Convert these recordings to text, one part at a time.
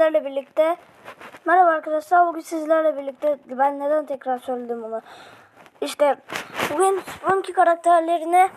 sizlerle birlikte. Merhaba arkadaşlar bugün sizlerle birlikte ben neden tekrar söyledim bunu İşte bugün Sprunky karakterlerini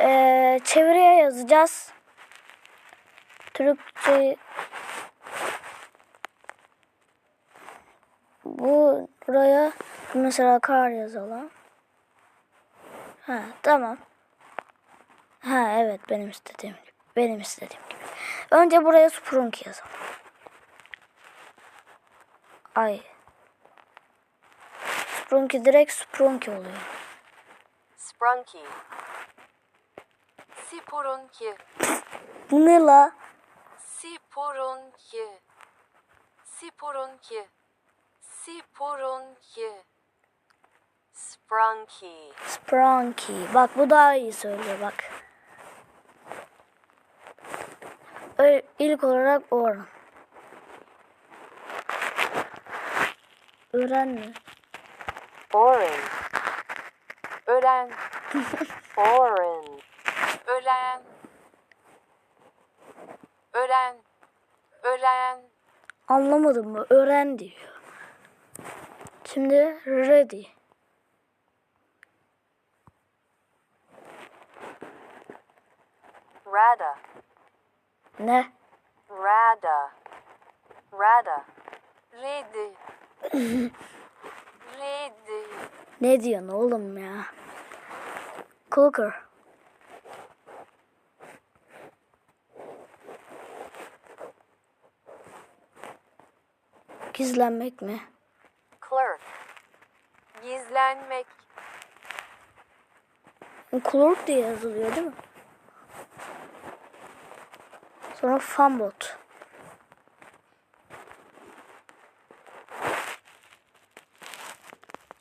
eee çeviriye yazacağız. Türkçe. Bu buraya mesela kar yazalım. Ha tamam. Ha evet benim istediğim. Benim istediğim gibi. Önce buraya Sprunky yazalım. Ay. Sprunky direkt Sprunky oluyor. Sprunky. Sipurunki. Bu ne la? Sipurunki. Sipurunki. Sipurunki. Sprunky. Sprunky. Bak bu daha iyi söylüyor bak. İlk olarak Oran. Öğren mi? Orange. Ören. Orange. Ören. Ören. Ören. Anlamadım mı? Öğren diyor. Şimdi ready. Rada. Ne? Rada. Rada. Ready. Ready. Ne diyorsun oğlum ya? Cooker. Gizlenmek mi? Clerk. Gizlenmek. Clerk diye yazılıyor değil mi? Sonra fanbot.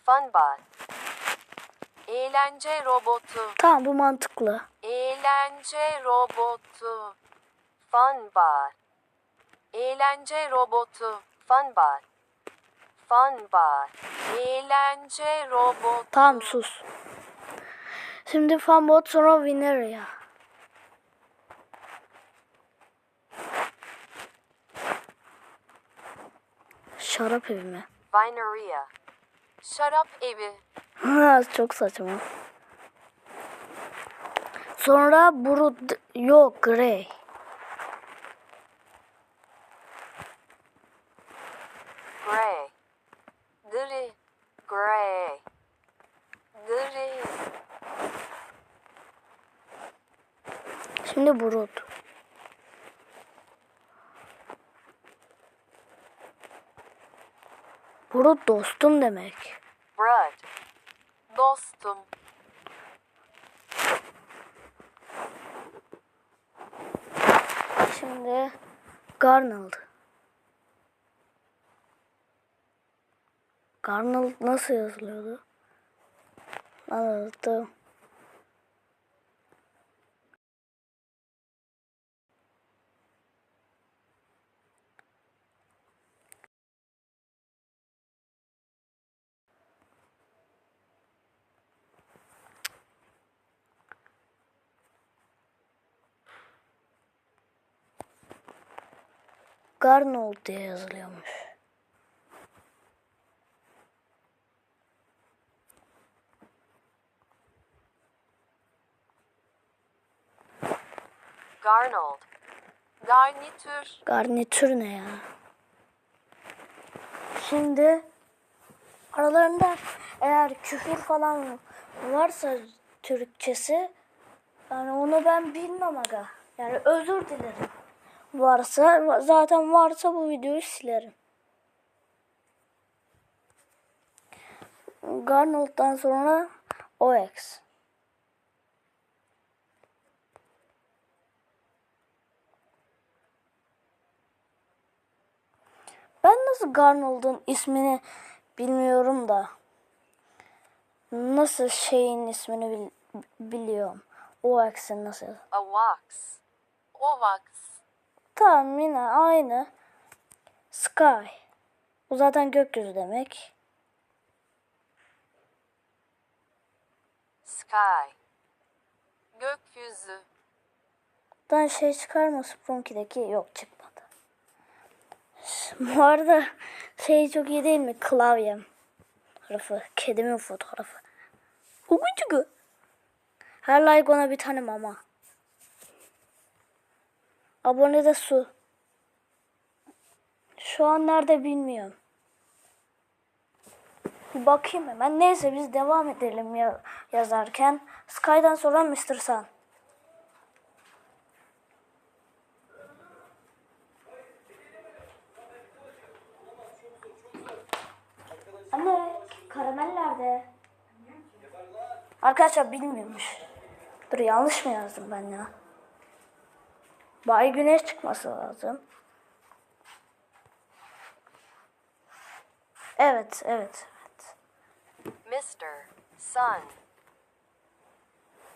Funbot. Eğlence robotu. Tamam bu mantıklı. Eğlence robotu. Funbot. Eğlence robotu. Funbot. Funbot. Eğlence robotu. Tamam sus. Şimdi fanbot sonra Wineria. Şarap evi mi? Vineria. Şarap evi. Ha, Çok saçma. Sonra Brood yok Grey. Gray. Gri. Gray. Gri. Şimdi Brood. Brood dostum demek. Brad. Dostum. Şimdi Garnold. Garnold nasıl yazılıyordu? Anladım. Garnold diye yazılıyormuş. Garnold. Garnitür. Garnitür ne ya? Şimdi aralarında eğer küfür falan varsa Türkçesi yani onu ben bilmem aga. Yani özür dilerim. Varsa zaten varsa bu videoyu silerim. Garnold'dan sonra OX. Ben nasıl Garnold'un ismini bilmiyorum da nasıl şeyin ismini bil- biliyorum. OX'in nasıl? Avax. Ovax. Tamam yine aynı. Sky. Bu zaten gökyüzü demek. Sky. Gökyüzü. Buradan şey çıkar mı Sprunky'deki? Yok çıkmadı. Bu arada şey çok iyi değil mi? Klavyem. Fotoğrafı. Kedimin fotoğrafı. Ugucugu. Her like ona bir tane mama. Abone de su. Şu an nerede bilmiyorum. Bir bakayım hemen. Neyse biz devam edelim ya yazarken. Sky'dan sonra Mr. Sun. Anne, karamel nerede? Arkadaşlar bilmiyormuş. Dur yanlış mı yazdım ben ya? Bay güneş çıkması lazım. Evet, evet, evet. Mr. Sun.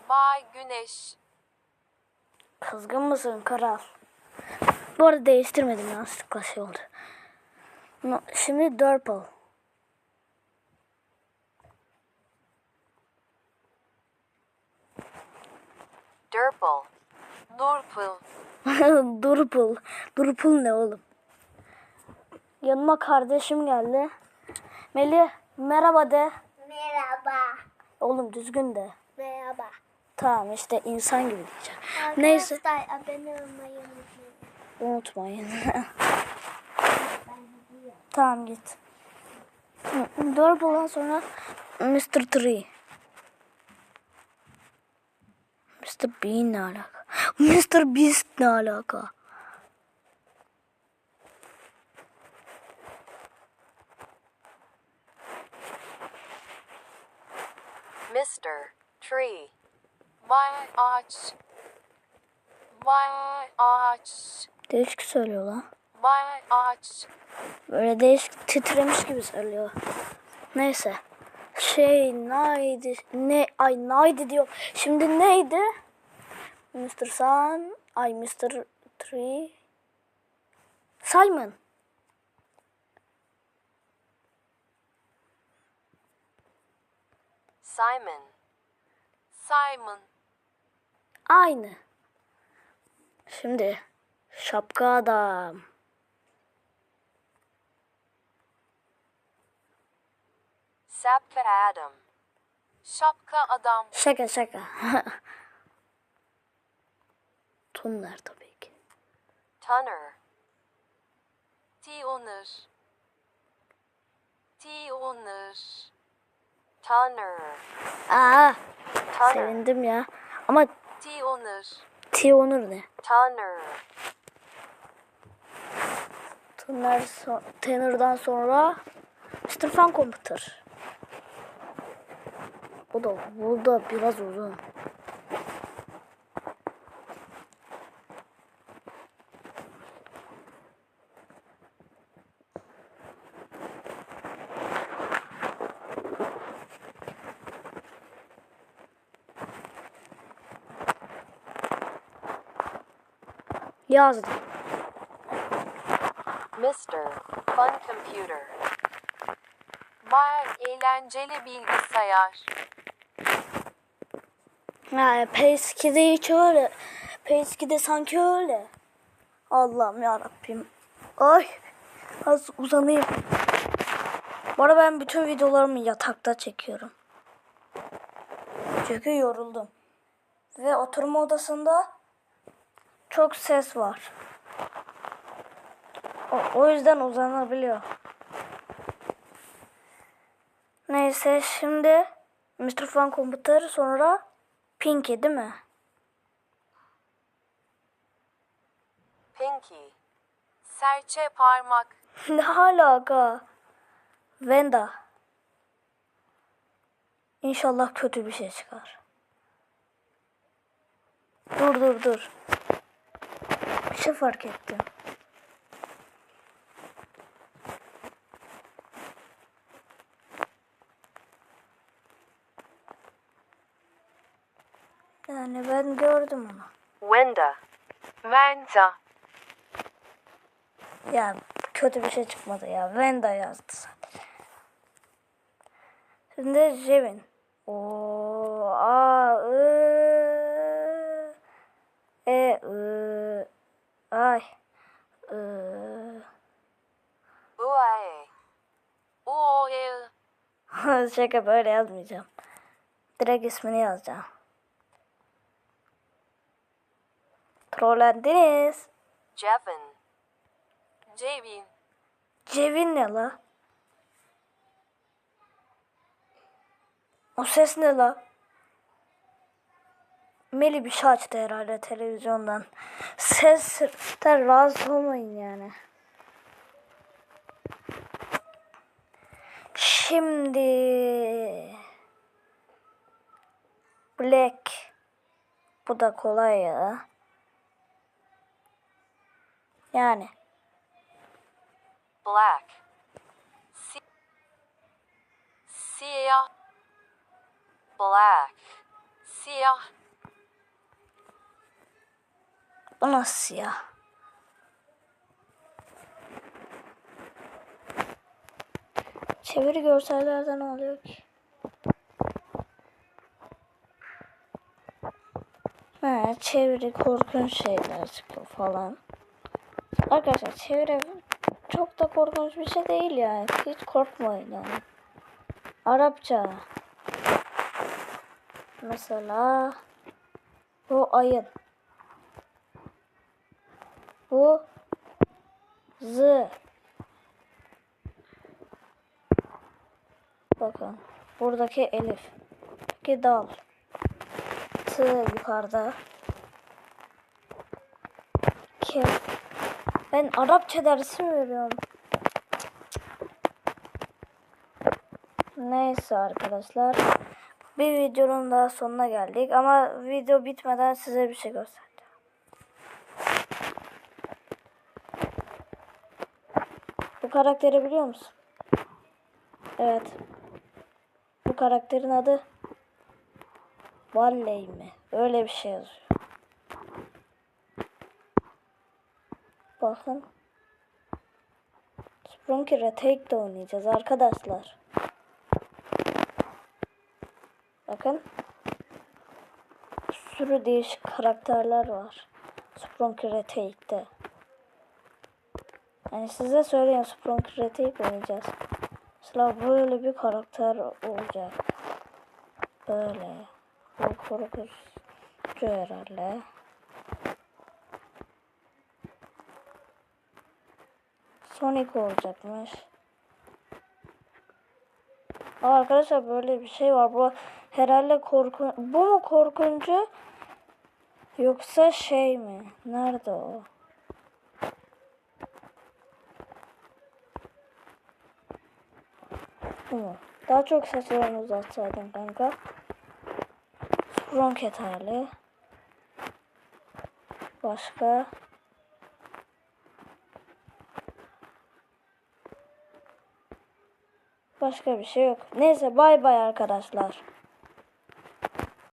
Bay Güneş. Kızgın mısın kral? Bu arada değiştirmedim yanlışlıkla şey oldu. No, Şimdi Durple. Durple. Durple. Durple. Durple ne oğlum? Yanıma kardeşim geldi. Melih merhaba de. Merhaba. Oğlum düzgün de. Merhaba. Tamam işte insan gibi diyeceğim. Neyse Arkadaşlar abone olmayı unutmayın. unutmayın. tamam git. Durple'dan sonra Mr. Tree. Mr. Bean ne alaka? Mr. Beast ne alaka? Mr. Tree. Bay Ağaç. Bay Ağaç. Değişik söylüyor lan. Bay Ağaç. Böyle değişik titremiş gibi söylüyor. Neyse. Şey neydi? Ne ay neydi diyor. Şimdi neydi? Mr. Sun, ay Mr. Tree. Simon. Simon. Simon. Aynı. Şimdi şapka adam. Sapka Adam. Şapka Adam. Şaka şaka. Tunlar tabii ki. Tunner. Tioner. Tioner. Tunner. Aa, Tunner. sevindim ya. Ama Tioner. T Onur ne? Tunner. Tunlar so Tenor'dan sonra Mr. Fan Computer. Bu da bu da biraz uzun. Yazdım. Mr. Fun Computer. Bay eğlenceli bilgisayar. Ha, PS2'de hiç öyle. PS2'de sanki öyle. Allah'ım ya Rabbim. Ay. Az uzanayım. Bu arada ben bütün videolarımı yatakta çekiyorum. Çünkü yoruldum. Ve oturma odasında çok ses var. O, o yüzden uzanabiliyor. Neyse şimdi Mr. Fan Computer sonra Pinky değil mi? Pinky. Serçe parmak. ne alaka? Venda. İnşallah kötü bir şey çıkar. Dur dur dur. Şey fark ettim. Yani ben gördüm onu. Wenda. Venta. Ya kötü bir şey çıkmadı ya. Venda yazdı sadece. Şimdi Jevin. O a ı e ı ay Joel. Şaka böyle yazmayacağım. Direkt ismini yazacağım. Trollendiniz. Jevin. Jevin. Cevin ne la? O ses ne la? Meli bir şey açtı herhalde televizyondan. Sesten rahatsız olmayın yani. Şimdi Black bu da kolay ya. Yani Black. Si siyah. Black. Siyah. Bu nasıl ya? Çeviri görsellerde ne oluyor ki? Ha, çeviri korkunç şeyler çıkıyor falan. Arkadaşlar çeviri çok da korkunç bir şey değil yani. Hiç korkmayın yani. Arapça. Mesela bu ayın. Bu z. Bakın buradaki elif. Buradaki dal. T yukarıda. K. Ben Arapça dersi mi veriyorum? Neyse arkadaşlar. Bir videonun daha sonuna geldik. Ama video bitmeden size bir şey göstereceğim. Karakteri biliyor musun? Evet. Bu karakterin adı Valley mi? Öyle bir şey yazıyor. Bakın. Sprunky Retake de oynayacağız arkadaşlar. Bakın. Bir sürü değişik karakterler var. Sprunky Retake'de. Yani size söyleyeyim Sprunky Retake oynayacağız. Mesela böyle bir karakter olacak. Böyle. Bu korkutucu herhalde. Sonic olacakmış. Aa, arkadaşlar böyle bir şey var. Bu herhalde korkun... Bu mu korkuncu? Yoksa şey mi? Nerede o? Bu mu? Daha çok seslerini uzatsaydın kanka. Ronket hali. Başka. Başka bir şey yok. Neyse bay bay arkadaşlar.